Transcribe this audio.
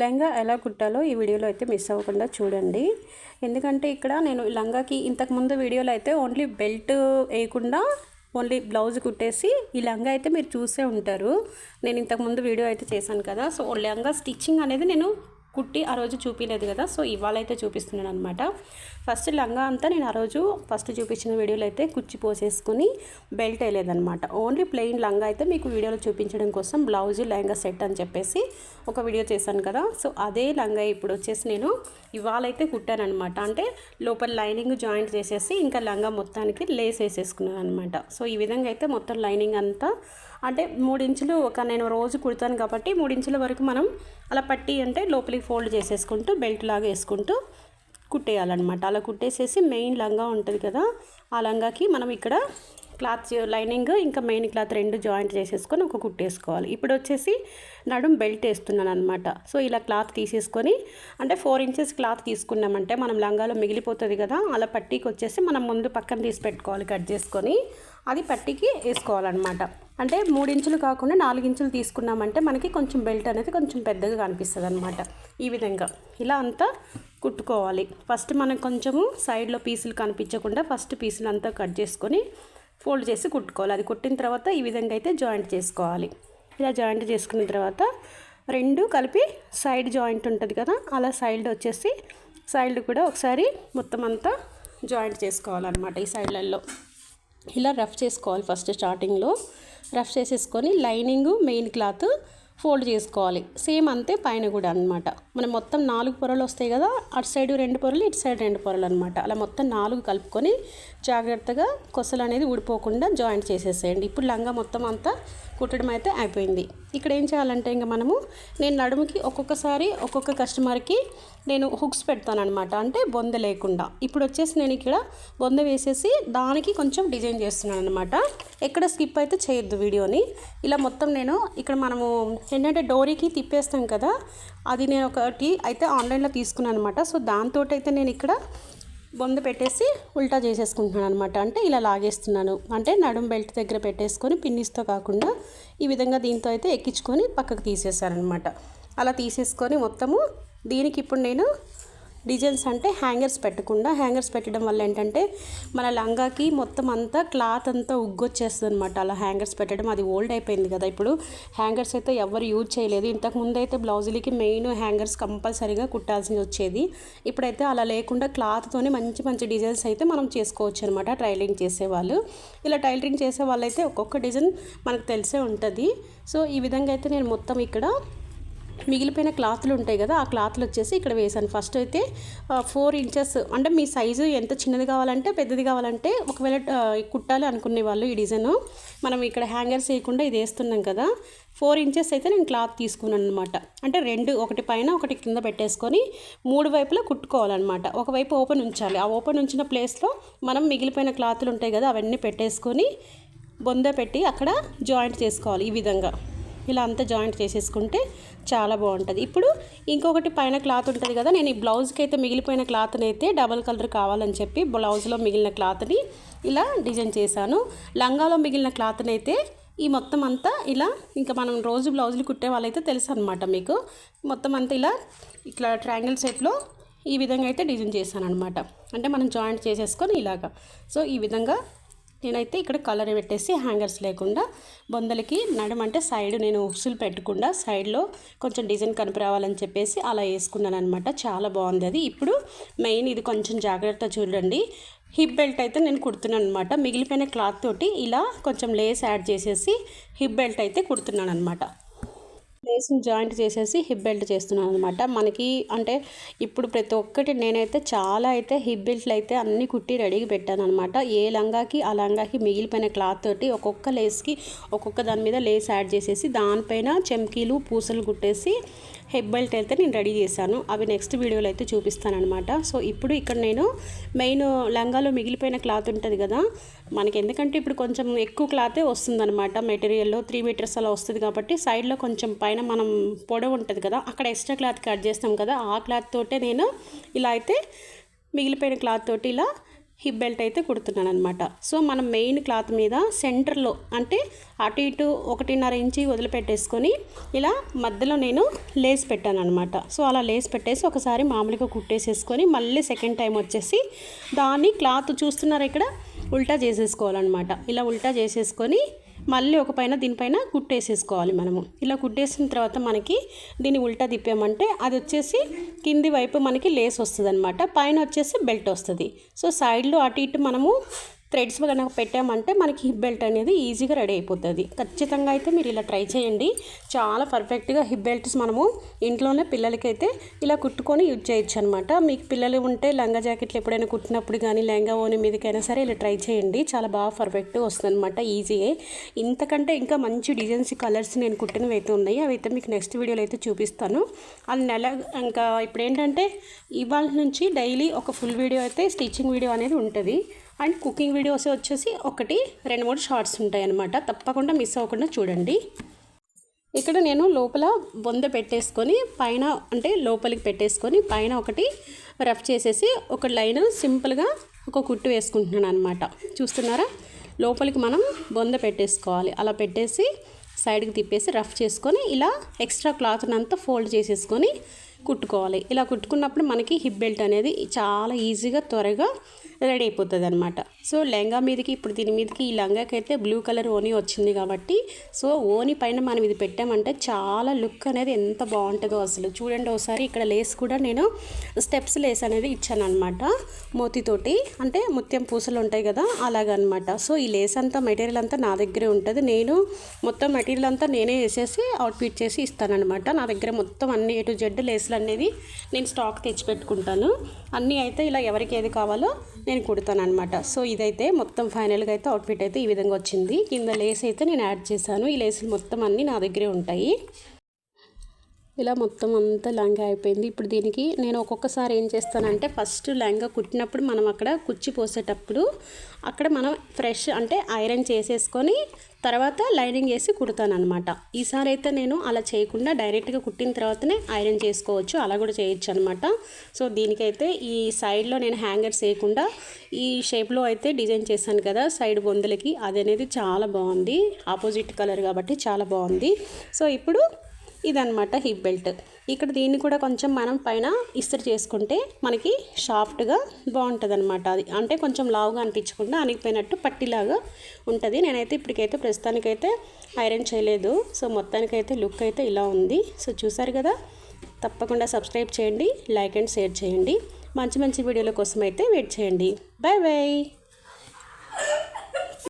లెహంగా ఎలా కుట్టాలో ఈ వీడియోలో అయితే మిస్ అవ్వకుండా చూడండి. ఎందుకంటే ఇక్కడ నేను లంగాకి ఇంతకుముందు వీడియోలో అయితే ఓన్లీ బెల్ట్ వేయకుండా ఓన్లీ బ్లౌజ్ కుట్టేసి ఈ లంగా అయితే మీరు చూసే ఉంటారు. నేను ఇంతకుముందు వీడియో అయితే చేశాను కదా. సో లంగా స్టిచ్చింగ్ అనేది నేను కుట్టి ఆ రోజు చూపించలేదు కదా సో ఇవాళైతే చూపిస్తున్నాను అనమాట ఫస్ట్ లంగా అంతా నేను ఆ రోజు ఫస్ట్ చూపించిన వీడియోలో అయితే కుచ్చి పోసేసుకుని బెల్ట్ వేయలేదనమాట ఓన్లీ ప్లెయిన్ లంగా అయితే మీకు వీడియోలో చూపించడం కోసం బ్లౌజ్ లెహంగా సెట్ అని చెప్పేసి ఒక వీడియో చేశాను కదా. సో అదే లంగా ఇప్పుడు వచ్చేసి నేను ఇవాళ అయితే కుట్టాను అనమాట అంటే లోపల లైనింగ్ జాయింట్ చేసేసి ఇంకా లంగా మొత్తానికి లేస్ వేసేసుకున్నాను అనమాట సో ఈ విధంగా అయితే మొత్తం లైనింగ్ అంతా అంటే మూడించులు ఒక నేను రోజు కుడతాను కాబట్టి మూడించుల వరకు మనం అలా పట్టి అంటే లోపలికి ఫోల్డ్ చేసేసుకుంటూ బెల్ట్ లాగా వేసుకుంటూ కుట్టేయాలన్నమాట. అలా కుట్టేసేసి మెయిన్ లంగా ఉంటుంది కదా ఆ లంగాకి మనం ఇక్కడ క్లాత్ లైనింగ్ ఇంకా మెయిన్ క్లాత్ రెండు జాయింట్ చేసేసుకొని ఒక కుట్టేసుకోవాలి ఇప్పుడు వచ్చేసి నడుం బెల్ట్ వేస్తున్నాను అనమాట సో ఇలా క్లాత్ తీసేసుకొని అంటే ఫోర్ ఇంచెస్ క్లాత్ తీసుకున్నామంటే మనం లంగాలో మిగిలిపోతుంది కదా అలా పట్టీకి వచ్చేసి మనం ముందు పక్కన తీసి పెట్టుకోవాలి కట్ చేసుకొని. అది పట్టికి వేసుకోవాలన్నమాట. అంటే మూడు ఇంచులు కాకుండా నాలుగించులు తీసుకున్నామంటే మనకి కొంచెం బెల్ట్ అనేది కొంచెం పెద్దగా కనిపిస్తుంది అనమాట ఈ విధంగా ఇలా అంతా కుట్టుకోవాలి. ఫస్ట్ మనం కొంచెము సైడ్లో పీసులు కనిపించకుండా ఫస్ట్ పీసులు అంతా కట్ చేసుకొని ఫోల్డ్ చేసి కుట్టుకోవాలి. అది కుట్టిన తర్వాత ఈ విధంగా అయితే జాయింట్ చేసుకోవాలి. ఇలా జాయింట్ చేసుకున్న తర్వాత రెండు కలిపి సైడ్ జాయింట్ ఉంటుంది కదా అలా సైడ్ వచ్చేసి సైడ్ కూడా ఒకసారి మొత్తం అంతా జాయింట్ చేసుకోవాలన్నమాట ఈ సైడ్లలో. ఇలా రఫ్ చేసుకోవాలి ఫస్ట్ స్టార్టింగ్లో. రఫ్ చేసేసుకొని లైనింగ్ మెయిన్ క్లాత్ ఫోల్డ్ చేసుకోవాలి. సేమ్ అంతే పైన కూడా అనమాట మనం మొత్తం నాలుగు పొరలు వస్తాయి కదా అటు సైడ్ రెండు పొరలు ఇటు సైడ్ రెండు పొరలు అనమాట అలా మొత్తం నాలుగు కలుపుకొని జాగ్రత్తగా కొసలు అనేది ఊడిపోకుండా జాయింట్ చేసేసేయండి. ఇప్పుడు లంగా మొత్తం అంతా కుట్టడం అయితే అయిపోయింది. ఇక్కడ ఏం చేయాలంటే ఇంకా మనము నేను నడుముకి ఒక్కొక్కసారి ఒక్కొక్క కస్టమర్కి నేను హుక్స్ పెడతాను అనమాట అంటే బొంద లేకుండా. ఇప్పుడు వచ్చేసి నేను ఇక్కడ బొంద వేసేసి దానికి కొంచెం డిజైన్ చేస్తున్నాను అనమాట ఎక్కడ స్కిప్ అయితే చేయొద్దు వీడియోని. ఇలా మొత్తం నేను ఇక్కడ మనము ఏంటంటే డోరీకి తిప్పేస్తాం కదా అది నేను ఒకటి అయితే ఆన్లైన్లో తీసుకున్నాను అనమాట సో దాంతో అయితే నేను ఇక్కడ బొంద పెట్టేసి ఉల్టా చేసేసుకుంటున్నాను అనమాట అంటే ఇలా లాగేస్తున్నాను. అంటే నడుం బెల్ట్ దగ్గర పెట్టేసుకొని పిన్నిస్తో కాకుండా ఈ విధంగా దీంతో అయితే ఎక్కించుకొని పక్కకు తీసేసాను అనమాట అలా తీసేసుకొని మొత్తము దీనికి ఇప్పుడు నేను డిజైన్స్ అంటే హ్యాంగర్స్ పెట్టకుండా హ్యాంగర్స్ పెట్టడం వల్ల ఏంటంటే మన లంగాకి మొత్తం అంతా క్లాత్ అంతా ఉగ్గొచ్చేస్తుంది అనమాట అలా హ్యాంగర్స్ పెట్టడం అది ఓల్డ్ అయిపోయింది కదా. ఇప్పుడు హ్యాంగర్స్ అయితే ఎవరు యూజ్ చేయలేదు. ఇంతకు ముందు అయితే బ్లౌజులకి మెయిన్ హ్యాంగర్స్ కంపల్సరీగా కుట్టాల్సి వచ్చేది. ఇప్పుడైతే అలా లేకుండా క్లాత్తోనే మంచి మంచి డిజైన్స్ అయితే మనం చేసుకోవచ్చు అనమాట ట్రైలింగ్ చేసేవాళ్ళు. ఇలా టైలరింగ్ చేసే వాళ్ళైతే ఒక్కొక్క డిజైన్ మనకు తెలిసే ఉంటుంది. సో ఈ విధంగా అయితే నేను మొత్తం ఇక్కడ మిగిలిపోయిన క్లాత్లు ఉంటాయి కదా ఆ క్లాత్లు వచ్చేసి ఇక్కడ వేసాను ఫస్ట్ అయితే ఫోర్ ఇంచెస్ అంటే మీ సైజు ఎంత చిన్నది కావాలంటే పెద్దది కావాలంటే ఒకవేళ కుట్టాలి అనుకునే వాళ్ళు ఈ డిజైన్ మనం ఇక్కడ హ్యాంగర్స్ వేయకుండా ఇది వేస్తున్నాం కదా ఫోర్ ఇంచెస్ అయితే నేను క్లాత్ తీసుకున్నాను అనమాట అంటే రెండు ఒకటి పైన ఒకటి కింద పెట్టేసుకొని మూడు వైపులా కుట్టుకోవాలన్నమాట. ఒకవైపు ఓపెన్ ఉంచాలి. ఆ ఓపెన్ ఉంచిన ప్లేస్లో మనం మిగిలిపోయిన క్లాత్లు ఉంటాయి కదా అవన్నీ పెట్టేసుకొని బొంద పెట్టి అక్కడ జాయింట్ చేసుకోవాలి ఈ విధంగా. ఇలా అంతా జాయింట్ చేసేసుకుంటే చాలా బాగుంటుంది. ఇప్పుడు ఇంకొకటి పైన క్లాత్ ఉంటుంది కదా నేను ఈ బ్లౌజ్కి అయితే మిగిలిపోయిన క్లాత్ని అయితే డబల్ కలర్ కావాలని చెప్పి బ్లౌజ్లో మిగిలిన క్లాత్ని ఇలా డిజైన్ చేశాను. లంగాలో మిగిలిన క్లాత్ని అయితే ఈ మొత్తం అంతా ఇలా ఇంకా మనం రోజు బ్లౌజులు కుట్టే వాళ్ళైతే తెలుసు అనమాట మీకు. మొత్తం అంతా ఇలా ఇట్లా ట్రయాంగిల్ షేప్లో ఈ విధంగా అయితే డిజైన్ చేశాను అనమాట అంటే మనం జాయింట్ చేసేసుకొని ఇలాగా. సో ఈ విధంగా నేనైతే ఇక్కడ కలర్ పెట్టేసి హ్యాంగర్స్ లేకుండా బొందలకి నడమంటే అంటే సైడ్ నేను ఉసులు పెట్టకుండా సైడ్లో కొంచెం డిజైన్ కనిపి రావాలని చెప్పేసి అలా వేసుకున్నాను అనమాట చాలా బాగుంది అది. ఇప్పుడు మెయిన్ ఇది కొంచెం జాగ్రత్త చూడండి. హిప్ బెల్ట్ అయితే నేను కుడుతున్నాను అనమాట మిగిలిపోయిన క్లాత్ తోటి ఇలా కొంచెం లేస్ యాడ్ చేసేసి హిప్ బెల్ట్ అయితే కుడుతున్నాను అనమాట లేస్ని జాయింట్ చేసేసి హిప్ బెల్ట్ చేస్తున్నాను అనమాట మనకి అంటే ఇప్పుడు ప్రతి ఒక్కటి నేనైతే చాలా అయితే హిప్ బెల్ట్లు అయితే అన్ని కుట్టి రెడీగా పెట్టాను అనమాట ఏ లంగాకి ఆ లంగాకి మిగిలిపోయిన క్లాత్ తోటి ఒక్కొక్క లేస్కి ఒక్కొక్క దాని మీద లేస్ యాడ్ చేసేసి దానిపైన చెంకీలు పూసలు కుట్టేసి హెడ్ బెల్ట్ అయితే నేను రెడీ చేశాను. అవి నెక్స్ట్ వీడియోలో అయితే చూపిస్తాను అనమాట సో ఇప్పుడు ఇక్కడ నేను మెయిన్ లంగాలో మిగిలిపోయిన క్లాత్ ఉంటుంది కదా మనకి ఎందుకంటే ఇప్పుడు కొంచెం ఎక్కువ క్లాతే వస్తుందన్నమాట. మెటీరియల్లో త్రీ మీటర్స్ అలా వస్తుంది కాబట్టి సైడ్లో కొంచెం పైన మనం పొడవు ఉంటుంది కదా అక్కడ ఎక్స్ట్రా క్లాత్ కట్ చేస్తాం కదా ఆ క్లాత్ తోటే నేను ఇలా అయితే మిగిలిపోయిన క్లాత్ తోటి ఇలా హిప్ బెల్ట్ అయితే కుడుతున్నాను అనమాట సో మనం మెయిన్ క్లాత్ మీద సెంటర్లో అంటే అటు ఇటు ఒకటిన్నర ఇంచి వదిలిపెట్టేసుకొని ఇలా మధ్యలో నేను లేస్ పెట్టాను అనమాట సో అలా లేస్ పెట్టేసి ఒకసారి మామూలుగా కుట్టేసేసుకొని మళ్ళీ సెకండ్ టైం వచ్చేసి దాన్ని క్లాత్ చూస్తున్నారు ఇక్కడ? ఉల్టా చేసేసుకోవాలన్నమాట. ఇలా ఉల్టా చేసేసుకొని మళ్ళీ ఒక పైన దీనిపైన కుట్టేసేసుకోవాలి మనము. ఇలా కుట్టేసిన తర్వాత మనకి దీన్ని ఉల్టా తిప్పామంటే అది వచ్చేసి కింది వైపు మనకి లేస్ వస్తుంది అనమాట పైన వచ్చేసి బెల్ట్ వస్తుంది. సో సైడ్లో అటు ఇటు మనము థ్రెడ్స్ కనుక పెట్టామంటే మనకి హిప్ బెల్ట్ అనేది ఈజీగా రెడీ అయిపోతుంది. ఖచ్చితంగా అయితే మీరు ఇలా ట్రై చేయండి. చాలా పర్ఫెక్ట్గా హిప్ బెల్ట్స్ మనము ఇంట్లోనే పిల్లలకైతే ఇలా కుట్టుకొని యూజ్ చేయొచ్చు అనమాట మీకు పిల్లలు ఉంటే లంగా జాకెట్లు ఎప్పుడైనా కుట్టినప్పుడు కానీ లెహంగా ఓని మీదకైనా సరే ఇలా ట్రై చేయండి. చాలా బాగా పర్ఫెక్ట్గా వస్తుంది అనమాట ఈజీయే ఇంతకంటే ఇంకా మంచి డిజైన్స్ కలర్స్ నేను కుట్టినవి అయితే ఉన్నాయి. అవి అయితే మీకు నెక్స్ట్ వీడియోలో అయితే చూపిస్తాను. అది నెల ఇంకా ఇప్పుడు ఏంటంటే ఇవాళ నుంచి డైలీ ఒక ఫుల్ వీడియో అయితే స్టిచ్చింగ్ వీడియో అనేది ఉంటుంది. అండ్ కుకింగ్ వీడియోస్ వచ్చేసి ఒకటి రెండు మూడు షార్ట్స్ ఉంటాయన్నమాట. తప్పకుండా మిస్ అవ్వకుండా చూడండి. ఇక్కడ నేను లోపల బొంద పెట్టేసుకొని పైన అంటే లోపలికి పెట్టేసుకొని పైన ఒకటి రఫ్ చేసేసి ఒక లైన్ సింపుల్గా ఒక కుట్టు వేసుకుంటున్నాను అనమాట చూస్తున్నారా? లోపలికి మనం బొంద పెట్టేసుకోవాలి. అలా పెట్టేసి సైడ్కి తిప్పేసి రఫ్ చేసుకొని ఇలా ఎక్స్ట్రా క్లాత్ని అంతా ఫోల్డ్ చేసేసుకొని కుట్టుకోవాలి. ఇలా కుట్టుకున్నప్పుడు మనకి హిప్ బెల్ట్ అనేది చాలా ఈజీగా త్వరగా రెడీ అయిపోతుంది అనమాట సో లెహంగా మీదకి ఇప్పుడు దీని మీదకి ఈ లంగాకి అయితే బ్లూ కలర్ ఓని వచ్చింది కాబట్టి సో ఓని పైన మనం ఇది పెట్టామంటే చాలా లుక్ అనేది ఎంత బాగుంటుందో అసలు. చూడండి ఒకసారి ఇక్కడ లేస్ కూడా నేను స్టెప్స్ లేస్ అనేది ఇచ్చాను అనమాట మోతితోటి. అంటే ముత్యం పూసలు ఉంటాయి కదా అలాగనమాట సో ఈ లేస్ అంతా మెటీరియల్ అంతా నా దగ్గరే ఉంటుంది. నేను మొత్తం మెటీరియల్ అంతా నేనే వేసేసి అవుట్ఫిట్ చేసి ఇస్తానమాట నా దగ్గర మొత్తం అన్ని ఏ టు జెడ్ లేస్లు అనేది నేను స్టాక్ తెచ్చి పెట్టుకుంటాను. అన్నీ అయితే ఇలా ఎవరికి ఏది కావాలో నేను కుడతాను అనమాట సో ఇదైతే మొత్తం ఫైనల్గా అయితే అవుట్ఫిట్ అయితే ఈ విధంగా వచ్చింది. కింద లేస్ అయితే నేను యాడ్ చేశాను. ఈ లేసులు మొత్తం అన్నీ నా దగ్గరే ఉంటాయి. ఇలా మొత్తం అంతా లెహంగా అయిపోయింది. ఇప్పుడు దీనికి నేను ఒక్కొక్కసారి ఏం చేస్తానంటే ఫస్ట్ లెహంగా కుట్టినప్పుడు మనం అక్కడ కుచ్చి పోసేటప్పుడు అక్కడ మనం ఫ్రెష్ అంటే ఐరన్ చేసేసుకొని తర్వాత లైనింగ్ వేసి కుడతానమాట ఈసారి అయితే నేను అలా చేయకుండా డైరెక్ట్గా కుట్టిన తర్వాతనే ఐరన్ చేసుకోవచ్చు. అలా కూడా చేయొచ్చు అనమాట సో దీనికైతే ఈ సైడ్లో నేను హ్యాంగర్స్ వేయకుండా ఈ షేప్లో అయితే డిజైన్ చేశాను కదా సైడ్ బొందలకి. అది అనేది చాలా బాగుంది. ఆపోజిట్ కలర్ కాబట్టి చాలా బాగుంది. సో ఇప్పుడు ఇదనమాట హిప్ బెల్ట్ ఇక్కడ దీన్ని కూడా కొంచెం మనం పైన ఇస్త్రీ చేసుకుంటే మనకి సాఫ్ట్గా బాగుంటుంది అనమాట అది అంటే కొంచెం లావుగా అనిపించకుండా అనిగిపోయినట్టు పట్టిలాగా ఉంటుంది. నేనైతే ఇప్పటికైతే ప్రస్తుతానికైతే ఐరన్ చేయలేదు. సో మొత్తానికైతే లుక్ అయితే ఇలా ఉంది. సో చూసారు కదా? తప్పకుండా సబ్స్క్రైబ్ చేయండి లైక్ అండ్ షేర్ చేయండి. మంచి మంచి వీడియోల కోసం అయితే వెయిట్ చేయండి. Bye bye